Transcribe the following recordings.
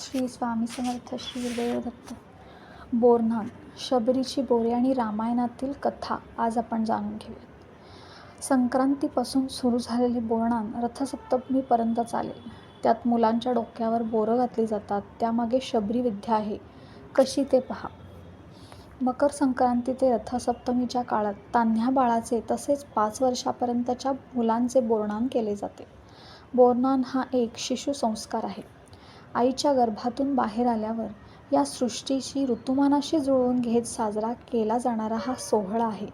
श्री स्वामी समर्थ श्री देवदत्त बोरन्हाण शबरीची बोरे आणि रामायणातील कथा आज आपण जाणून घेऊयात. संक्रांतीपासून सुरू झालेले बोरणान रथसप्तमीपर्यंत चालेल त्यात मुलांच्या डोक्यावर बोरं घातली जातात त्यामागे शबरी विद्या आहे. कशी ते पहा. मकर संक्रांती ते रथसप्तमीच्या काळात तान्ह्या बाळाचे तसेच पाच वर्षापर्यंतच्या मुलांचे बोरणान केले जाते. बोरणान हा एक शिशु संस्कार आहे. आईच्या गर्भातून बाहेर आल्यावर या सृष्टीशी ऋतुमानाशी जुळवून घेत साजरा केला जाणारा हा सोहळा आहे.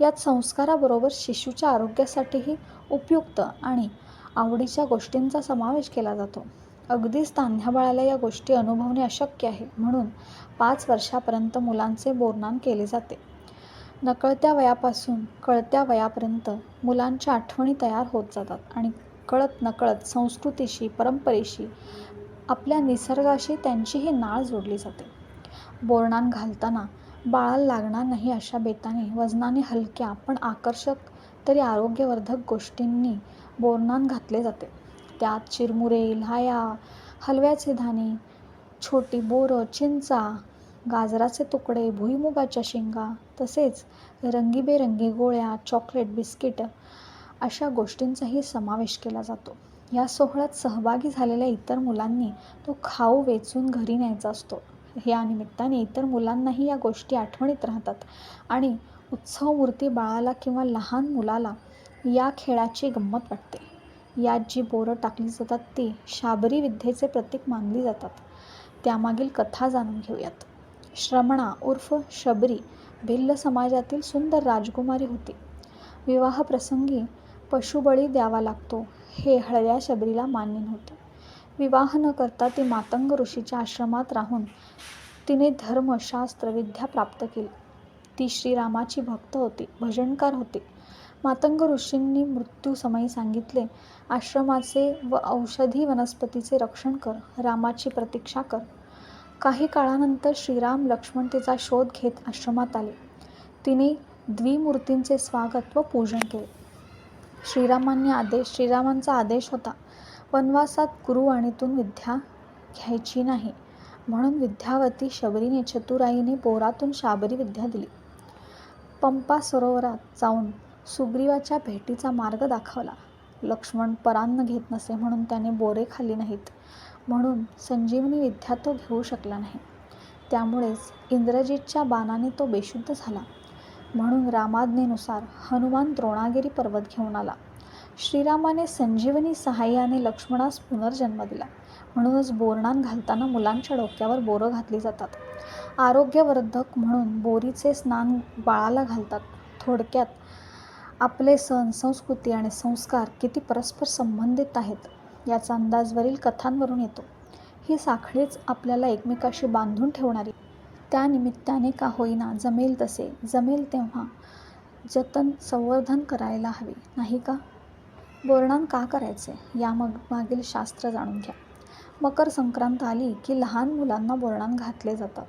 यात संस्काराबरोबर शिशूच्या आरोग्यासाठीही उपयुक्त आणि आवडीच्या गोष्टींचा समावेश केला जातो. अगदीच तान्ह्या बाळाला या गोष्टी अनुभवणे अशक्य आहे म्हणून पाच वर्षापर्यंत मुलांचे बोरनान केले जाते. नकळत्या वयापासून कळत्या वयापर्यंत मुलांच्या आठवणी तयार होत जातात आणि कळत नकळत संस्कृतीशी परंपरेशी आपल्या निसर्गाशी त्यांचीही नाळ जोडली जाते. बोरणान घालताना बाळाला लागणार नाही अशा बेताने वजनाने हलक्या पण आकर्षक तरी आरोग्यवर्धक गोष्टींनी बोरणान घातले जाते. त्यात चिरमुरे लाया हलव्याचे दाणे छोटी बोरं चिंचा गाजराचे तुकडे भुईमुगाच्या शेंगा तसेच रंगीबेरंगी गोळ्या चॉकलेट बिस्किट अशा गोष्टींचाही समावेश केला जातो. या सोहळ्यात सहभागी झालेल्या इतर मुलांनी तो खाऊ वेचून घरी न्यायचा असतो. या निमित्ताने इतर मुलांनाही या गोष्टी आठवणीत राहतात. आणि उत्सवमूर्ती बाळाला किंवा लहान मुलाला या खेळाची गंमत वाटते. यात जी बोरं टाकली जातात ती शाबरी विद्येचे प्रतीक मानली जातात. त्यामागील कथा जाणून घेऊयात. श्रमणा उर्फ शबरी भिल्ल समाजातील सुंदर राजकुमारी होती. विवाहप्रसंगी पशुबळी द्यावा लागतो. हे हळव्या शबरीला मान्य नव्हते. विवाह न करता ती मातंग ऋषीच्या आश्रमात राहून तिने धर्मशास्त्र विद्या प्राप्त केली. ती श्रीरामाची भक्त होती भजनकार होती. मातंग ऋषींनी मृत्यूसमयी सांगितले आश्रमाचे व औषधी वनस्पतीचे रक्षण कर रामाची प्रतीक्षा कर. काही काळानंतर श्रीराम लक्ष्मण तिचा शोध घेत आश्रमात आले. तिने द्विमूर्तींचे स्वागत व पूजन केले. श्रीरामांनी आदेश श्रीरामांचा आदेश होता. वनवासात गुरुवाणीतून विद्या घ्यायची नाही. म्हणून विद्यावती शबरीने चतुराईने बोरातून शाबरी विद्या दिली. पंपा सरोवरात जाऊन सुग्रीवाच्या भेटीचा मार्ग दाखवला. लक्ष्मण परान्न घेत नसे म्हणून त्याने बोरे खाल्ली नाहीत. म्हणून संजीवनी विद्या तो घेऊ शकला नाही. त्यामुळेच इंद्रजितच्या बाणाने तो बेशुद्ध झाला. म्हणून रामाज्ञेनुसार हनुमान द्रोणागिरी पर्वत घेऊन आला. श्रीरामाने संजीवनी सहाय्याने लक्ष्मणास पुनर्जन्म दिला. म्हणूनच बोरणान घालताना मुलांच्या डोक्यावर बोरं घातली जातात. आरोग्यवर्धक म्हणून बोरीचे स्नान बाळाला घालतात. थोडक्यात आपले सण संस्कृती आणि संस्कार किती परस्पर संबंधित आहेत याचा अंदाज वरील कथांवरून येतो. ही साखळीच आपल्याला एकमेकाशी बांधून ठेवणारी त्यानिमित्ताने का होईना जमेल तसे. जमेल तेव्हा जतन संवर्धन करायला हवे नाही का? बोरणान का करायचे? या मग मागील शास्त्र जाणून घ्या. मकर संक्रांत आली की लहान मुलांना बोरणान घातले जातात.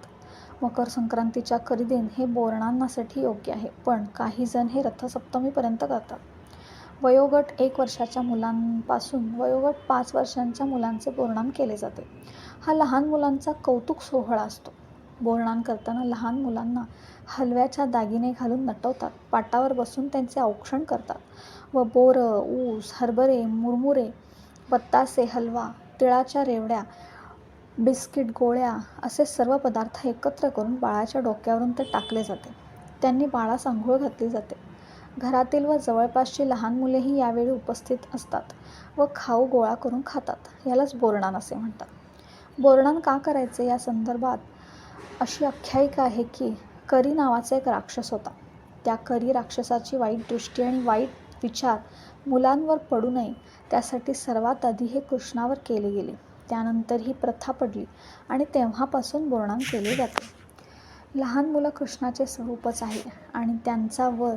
मकर संक्रांतीच्या खरेदीन हे बोरणांनासाठी योग्य आहे पण काही जण हे रथसप्तमीपर्यंत करतात. वयोगट एक वर्षाच्या मुलांपासून वयोगट पाच वर्षांच्या मुलांचे बोरणान केले जाते. हा लहान मुलांचा कौतुक सोहळा असतो. बोरणान करताना लहान मुलांना हलव्याच्या दागिने घालून नटवतात. पाटावर बसून त्यांचे औक्षण करतात. व बोरं ऊस हरभरे मुरमुरे बत्तासे हलवा तिळाच्या रेवड्या बिस्किट गोळ्या असे सर्व पदार्थ एकत्र करून बाळाच्या डोक्यावरून ते टाकले जाते. त्यांनी बाळास आंघोळ घातली जाते. घरातील व जवळपासची लहान मुलेही यावेळी उपस्थित असतात व खाऊ गोळा करून खातात. यालाच बोरणान असे म्हणतात. बोरणान का करायचे या संदर्भात अशी आख्यायिका आहे की करी नावाचा एक राक्षस होता. त्या करी राक्षसाची वाईट दृष्टी आणि वाईट विचार मुलांवर पडू नये त्यासाठी सर्वात आधी हे कृष्णावर केले गेले. त्यानंतर ही प्रथा पडली आणि तेव्हापासून बोरणान केले जाते. लहान मुलं कृष्णाचे स्वरूपच आहे आणि त्यांचा वर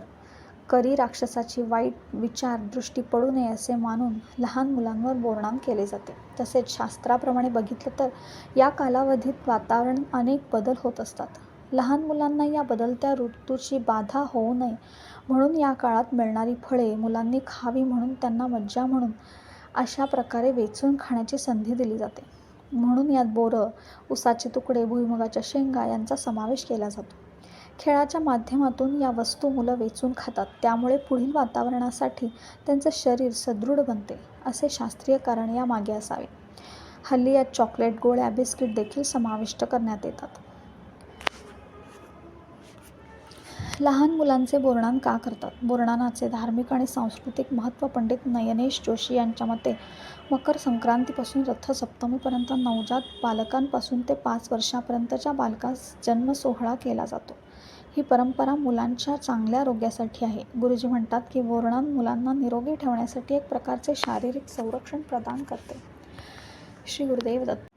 करी राक्षसाची वाईट विचार दृष्टी पडू नये असे मानून लहान मुलांवर बोरणाम केले जाते. तसेच शास्त्राप्रमाणे बघितलं तर या कालावधीत वातावरण अनेक बदल होत असतात. लहान मुलांना या बदलत्या ऋतूची बाधा होऊ नये म्हणून या काळात मिळणारी फळे मुलांनी खावी म्हणून त्यांना मज्जा म्हणून अशा प्रकारे वेचून खाण्याची संधी दिली जाते. म्हणून यात बोरं उसाचे तुकडे भुईमुगाच्या शेंगा यांचा समावेश केला जातो. खेळाच्या माध्यमातून या वस्तू मुलं वेचून खातात. त्यामुळे पुढील वातावरणासाठी त्यांचं शरीर सदृढ बनते असे शास्त्रीय कारण यामागे असावे. हल्ली यात चॉकलेट गोळ्या बिस्किट देखील समाविष्ट करण्यात येतात. लहान मुलांचे बोरणान का करतात? बोरणानाचे धार्मिक आणि सांस्कृतिक महत्त्व पंडित नयनेश जोशी यांच्या मते मकर संक्रांतीपासून रथसप्तमीपर्यंत नवजात बालकांपासून ते पाच वर्षापर्यंतच्या बालकास जन्मसोहळा केला जातो. ही परंपरा मुलांच्या चांगल्या आरोग्यासाठी आहे. गुरुजी म्हणतात की बोरणान मुलांना निरोगी ठेवण्यासाठी एक प्रकारचे शारीरिक संरक्षण प्रदान करते. श्री गुरुदेव दत्त